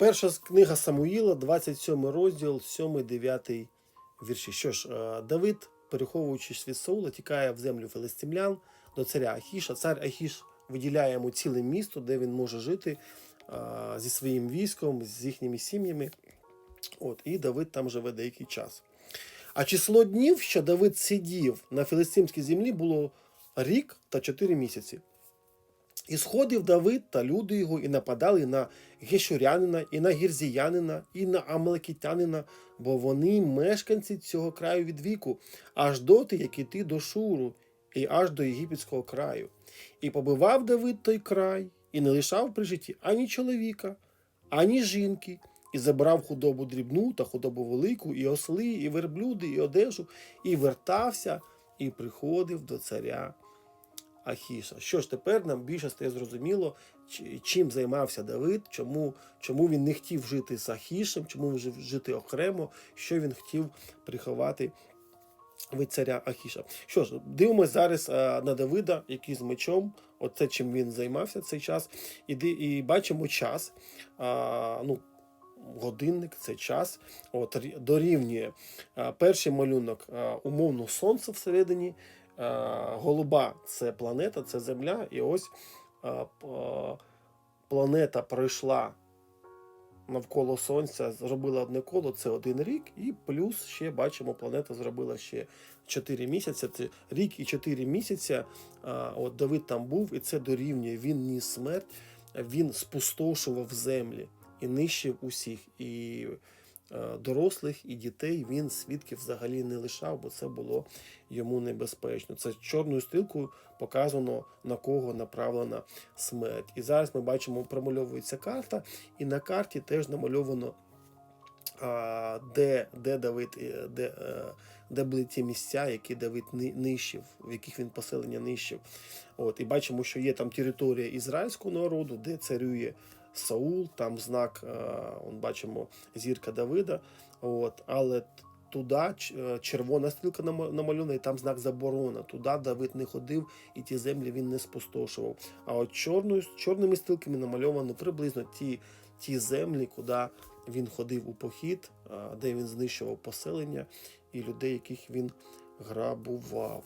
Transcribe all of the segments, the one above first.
Перша книга Самуїла, 27 розділ, 7-9 вірші. Що ж, е, Давид, переховуючись від Саула, тікає в землю филистимлян до царя Ахіша. Цар Ахіш виділяє йому ціле місто, де він може жити е, зі своїм військом, з їхніми сім'ями. От, і Давид там живе деякий час. А число днів, що Давид сидів на філистимській землі, було рік та чотири місяці. І сходив Давид та люди його, і нападали на гешурянина, і на гірзіянина, і на амалекітянина, бо вони мешканці цього краю від віку, аж доти, як іти до Шуру, і аж до єгипетського краю. І побивав Давид той край, і не лишав при житті ані чоловіка, ані жінки, і забрав худобу дрібну та худобу велику, і осли, і верблюди, і одежу, і вертався, і приходив до царя Ахіша. Що ж тепер нам більше стає зрозуміло, чим займався Давид, чому, чому він не хотів жити з Ахішем, чому він жити окремо, що він хотів приховати від царя Ахіша. Що ж, дивимося зараз е, на Давида, який з мечом, оце чим він займався цей час, і, і бачимо час. А, ну, Годинник це час, от дорівнює а, перший малюнок а, умовно сонце всередині, голуба це планета, це Земля, і ось а, п- планета пройшла навколо Сонця, зробила одне коло, це один рік, і плюс ще бачимо, планета зробила ще 4 місяці. Це рік і 4 місяця. А, от Давид там був, і це дорівнює. Він ніс смерть, він спустошував землі і нищив усіх. І е, дорослих, і дітей він свідків взагалі не лишав, бо це було йому небезпечно. Це чорною стрілкою показано на кого направлена смерть. І зараз ми бачимо, промальовується карта, і на карті теж намальовано. Де, де Давид, е, де, е, де були ті місця, які Давид нищив, в яких він поселення нищив. От, і бачимо, що є там територія ізраїльського народу, де царює Саул, там знак, е, он бачимо, зірка Давида. От, але туди е, червона стрілка нама- намальована, і там знак заборона. Туди Давид не ходив, і ті землі він не спустошував. А от чорною, чорними стрілками намальовано приблизно ті, ті землі, куди він ходив у похід, де він знищував поселення і людей, яких він грабував.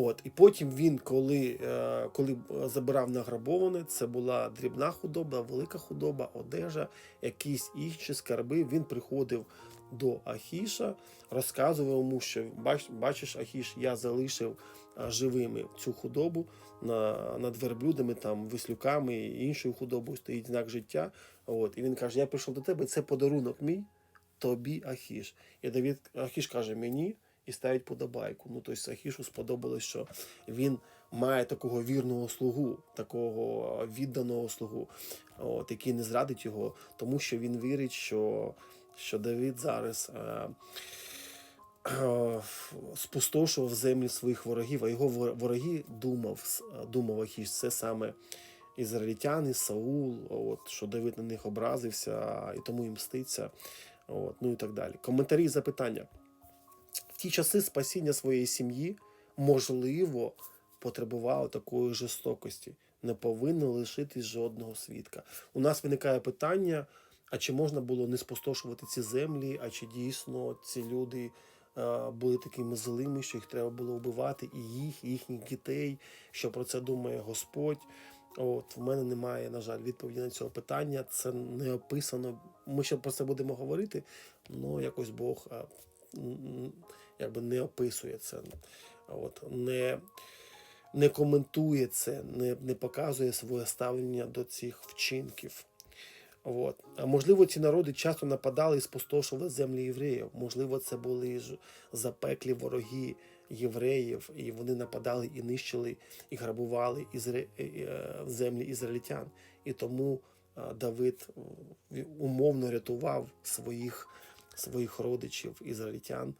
От, і потім він, коли, е, коли забирав награбоване, це була дрібна худоба, велика худоба, одежа, якісь інші скарби. Він приходив до Ахіша, розказував йому, що бач, бачиш, Ахіш, я залишив е, живими цю худобу на, над верблюдами, там, веслюками і іншою худобою стоїть знак життя. От, і він каже: Я прийшов до тебе, це подарунок мій, тобі Ахіш. І Давід Ахіш каже мені і ставить подобайку. Ну, тобто Ахішу сподобалось, що він має такого вірного слугу, такого відданого слугу, от, який не зрадить його, тому що він вірить, що, що Давид зараз. Е, е, спустошував землі своїх ворогів, а його вороги думав, думав Ахіш, це саме ізраїльтяни, Саул, от, що Давид на них образився і тому їм мститься, от, ну і так далі. Коментарі і запитання. В ті часи спасіння своєї сім'ї, можливо, потребувало такої жорстокості. Не повинно лишитись жодного свідка. У нас виникає питання: а чи можна було не спустошувати ці землі, а чи дійсно ці люди е, були такими злими, що їх треба було вбивати, і їх, і їхніх дітей, що про це думає Господь. От в мене немає, на жаль, відповіді на цього питання. Це не описано. Ми ще про це будемо говорити, але якось Бог е, якби не описує це. От, не, не коментує це, не, не показує своє ставлення до цих вчинків. От. А можливо, ці народи часто нападали і спустошували землі євреїв. Можливо, це були ж запеклі вороги євреїв, і вони нападали і нищили, і грабували ізра... е, е, землі ізраїльтян. І тому Давид умовно рятував своїх, своїх родичів, ізраїльтян,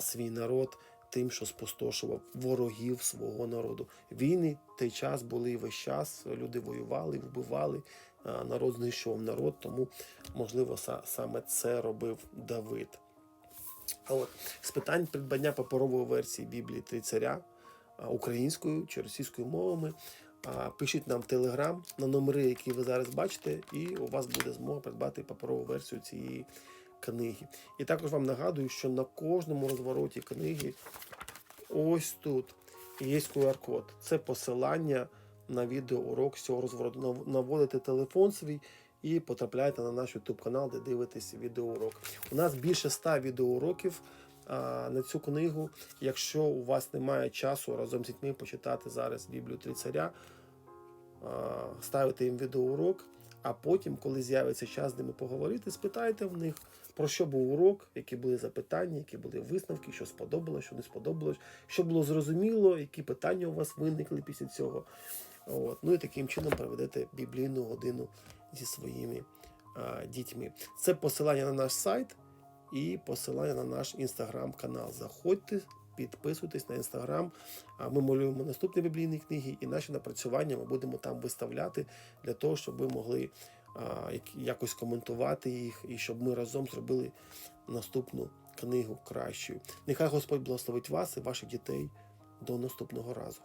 свій народ тим, що спустошував ворогів свого народу. Війни в той час були весь час. Люди воювали, вбивали, народ знищував народ, тому, можливо, саме це робив Давид. От з питань придбання паперової версії Біблії Три царя українською чи російською мовами пишіть нам в Телеграм на номери, які ви зараз бачите, і у вас буде змога придбати паперову версію цієї книги. І також вам нагадую, що на кожному розвороті книги ось тут є QR-код. Це посилання на відеоурок з цього розвороту. Наводите телефон свій і потрапляєте на наш YouTube канал, де дивитесь відеоурок. У нас більше 100 відеоуроків на цю книгу. Якщо у вас немає часу разом з дітьми почитати зараз Біблію Три царя, а, ставите їм відеоурок, а потім, коли з'явиться час з ними поговорити, спитайте в них, про що був урок, які були запитання, які були висновки, що сподобалось, що не сподобалось, що було зрозуміло, які питання у вас виникли після цього. От. Ну і таким чином проведете біблійну годину зі своїми а, дітьми. Це посилання на наш сайт і посилання на наш інстаграм-канал. Заходьте, підписуйтесь на інстаграм. А Ми малюємо наступні біблійні книги, і наші напрацювання ми будемо там виставляти для того, щоб ви могли якось коментувати їх, і щоб ми разом зробили наступну книгу кращою. Нехай Господь благословить вас і ваших дітей до наступного разу.